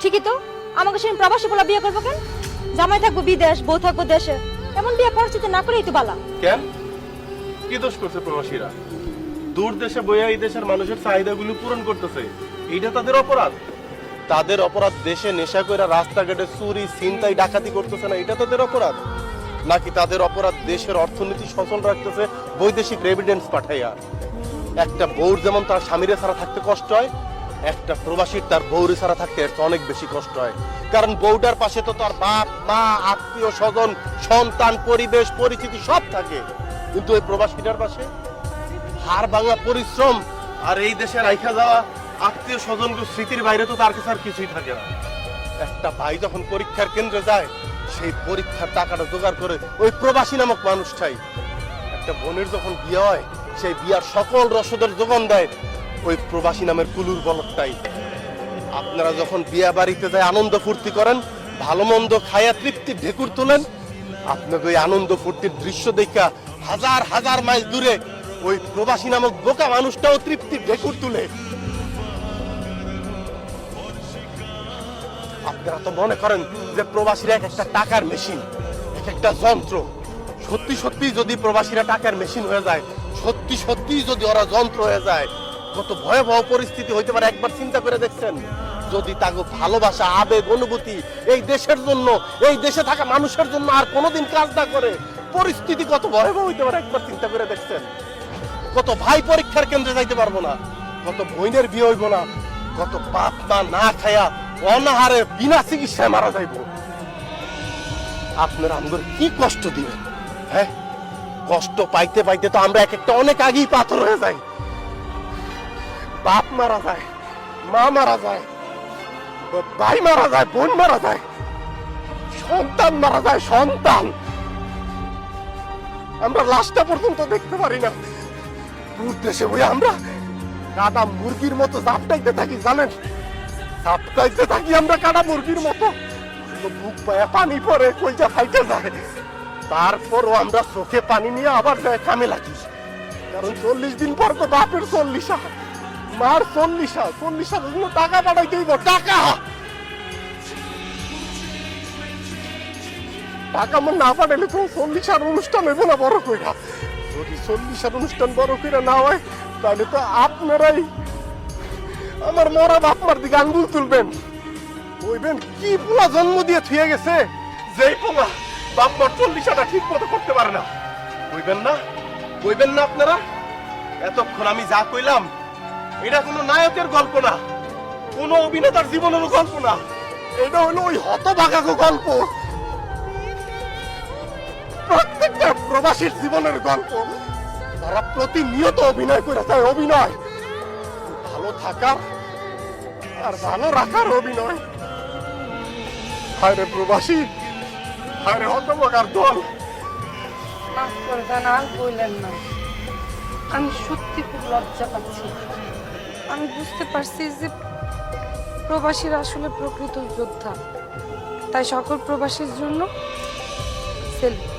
ঠিকই তো? আমাকে সেই প্রবাসী বলা বিয়ে করব কেন? জামাই থাকব বিদেশ, বউ থাকব দেশে। এমন বিয়ে পরিস্থিতি না করেই তো বালা। কেন? কি দোষ করছে প্রবাসীরা? দূর দেশে বইয়া এই দেশের মানুষের চাহিদাগুলো পূরণ করতেছে। এইটা তাদের অপরাধ। তাদের অপরাধ দেশে নেশা করে রাস্তাঘাটে চুরি, ছিনতাই, ডাকাতি করতেছে না এটা তাদের অপরাধ। নাকি তাদের অপরাধ দেশের অর্থনীতি সচল রাখতেছে বৈদেশিক রেভিডেন্স পাঠাইয়া? একটা বউর যেমন তার স্বামীরে ছাড়া থাকতে কষ্ট হয় একটা প্রবাসীর তার বউরে ছাড়া থাকতে অনেক বেশি কষ্ট হয়। কারণ বউটার পাশে তো তার বাপ, মা, আত্মীয় স্বজন, সন্তান, পরিবেশ, পরিচিতি সব থাকে। কিন্তু ওই প্রবাসীটার পাশে হার ভাঙা পরিশ্রম আর এই দেশে রাইখা যাওয়া আত্মীয় স্বজন স্মৃতির বাইরে তো তার কাছে আর কিছুই থাকে না। একটা ভাই যখন পরীক্ষার কেন্দ্রে যায়, সেই পরীক্ষার টাকাটা জোগাড় করে ওই প্রবাসী নামক মানুষটাই একটা বোনের যখন বিয়ে হয়, সেই বিয়ার সকল রসদের যোগান দেয়। ওই প্রবাসী নামের কুলুর বলকটাই। আপনারা যখন বিয়া বাড়িতে যায় আনন্দ ফুর্তি করেন, ভালো মন্দ খায়া তৃপ্তি ঢেকুর তোলেন, আপনাকে ওই আনন্দ ফুর্তির দৃশ্য দেখা হাজার হাজার মাইল দূরে ওই প্রবাসী নামক বোকা মানুষটাও তৃপ্তি ঢেকুর তুলে। আপনারা তো মনে করেন যে প্রবাসীরা এক একটা টাকার মেশিন, এক একটা যন্ত্র। সত্যি সত্যি যদি প্রবাসীরা টাকার মেশিন হয়ে যায়, সত্যি সত্যি যদি ওরা যন্ত্র হয়ে যায় কত ভয়াবহ পরিস্থিতি হইতে পারে, একবার চিন্তা করে দেখছেন? যদি তাকে ভালোবাসা, আবেগ, অনুভূতি এই দেশের জন্য, এই দেশে থাকা মানুষের জন্য আর কোনোদিন কাজ না করে, পরিস্থিতি কত ভয়াবহ হইতে পারে, একবার চিন্তা করে দেখছেন? কত ভাই পরীক্ষার কেন্দ্রে যাইতে পারব না, কত বইনের বিয়ে হইব না, কত বাপ মা না খায়া অনাহারে বিনা চিকিৎসায় মারা যাইব। আপনারা আমাদের কি কষ্ট দিবেন হ্যাঁ? কষ্ট পাইতে পাইতে তো আমরা এক একটা অনেক আগেই পাথর হয়ে যাই। বাপ মারা যায়, মা মারা যায়, ভাই মারা যায়, বোন মারা যায়, সন্তান মারা যায়, সন্তান। আমরা লাশটা পর্যন্ত দেখতে পারি না। দূর দেশে বই আমরা কাদা মুরগির মতো জাপটাইতে থাকি, জানেন? জাপটাইতে থাকি আমরা কাদা মুরগির মতো। বুক পায়া পানি পরে কইটা ফাইটে যায়। তারপরও আমরা চোখে পানি নিয়ে আবার কামে লাগি। কারণ চল্লিশ দিন পর তো বাপের চল্লিশা মার চল্লিশা চল্লিশা জন্য টাকা পাঠাইতে হইব টাকা! টাকা মন না পাঠাইলে তো চল্লিশার অনুষ্ঠান হইব না বড় কইরা। যদি চল্লিশার অনুষ্ঠান বড় কইরা না হয় তাহলে তো আপনারাই আমার মরা বাপমার দিকে আঙ্গুল তুলবেন। কইবেন কি পোলা জন্ম দিয়ে থুয়ে গেছে? যেই পোলা বাপমার চল্লিশাটা ঠিক মতো করতে পারে না। কইবেন না? কইবেন না আপনারা? এতক্ষণ আমি যা কইলাম এটা কোনো নায়কের গল্প না, কোনো অভিনেতার জীবনের গল্প না। এটা হলো ওই হতভাগাগো গল্প। প্রত্যেকটা প্রবাসীর জীবনের গল্প। তারা প্রতিনিয়ত অভিনয় করে যায় অভিনয়। ভালো থাকার আর ভালো রাখার অভিনয়। হায় রে প্রবাসী হায় রে হতভাগার দল। বললেন না। আমি সত্যি খুব লজ্জা পাচ্ছি। আমি বুঝতে পারছি যে প্রবাসীরা আসলে প্রকৃত যোদ্ধা। তাই সকল প্রবাসীর জন্য সেলফি।